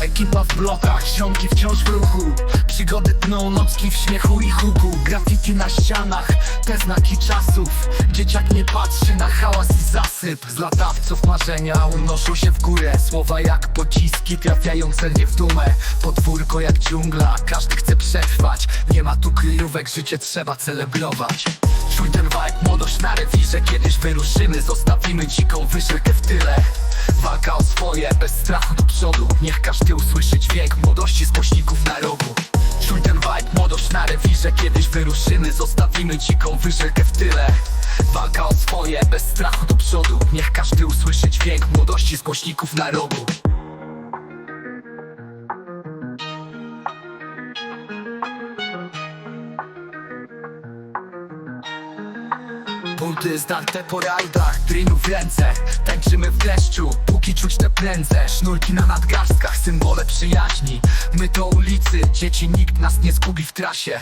Ekipa w blokach, ziomki wciąż w ruchu. Przygody tną nocki w śmiechu i huku. Grafiki na ścianach, te znaki czasów. Dzieciak nie patrzy na hałas i zasyp. Z latawców marzenia unoszą się w górę. Słowa jak pociski trafiają celnie w dumę. Podwórko jak dżungla, każdy chce przetrwać. Nie ma tu kryjówek, życie trzeba celebrować. Czuj ten vibe, młodość wyruszymy, zostawimy dziką wyżerkę w tyle. Walka o swoje, bez strachu do przodu. Niech każdy usłyszy dźwięk młodości z głośników na rogu. Czuj ten vibe, młodość na rewirze. Kiedyś wyruszymy, zostawimy dziką wyżerkę w tyle. Walka o swoje, bez strachu do przodu. Niech każdy usłyszy dźwięk młodości z głośników na rogu Buty zdarte po rajdach, drinu w ręce. Tańczymy w deszczu, póki czuć te prędze Sznurki na nadgarstkach, symbole przyjaźni. My to ulicy, dzieci nikt nas nie zgubi w trasie.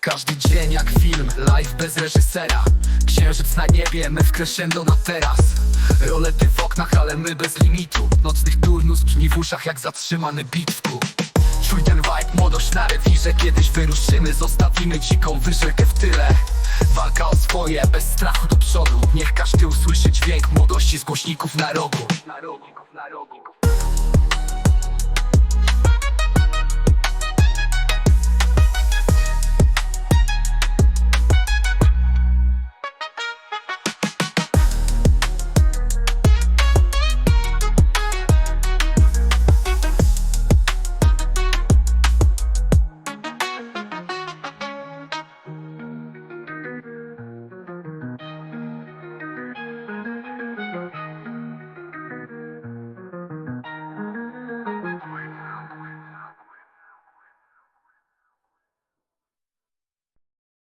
Każdy dzień jak film, live bez reżysera. Księżyc na niebie, my w crescendo na teraz. Rolety w oknach, ale my bez limitu. Nocnych turnus brzmi w uszach jak zatrzymany kół Czuj ten vibe, młodość na rewirze. Kiedyś wyruszymy, zostawimy dziką wyżerkę w tyle. Walka o swoje, bez strachu do przodu. Niech każdy usłyszy dźwięk młodości z głośników na rogu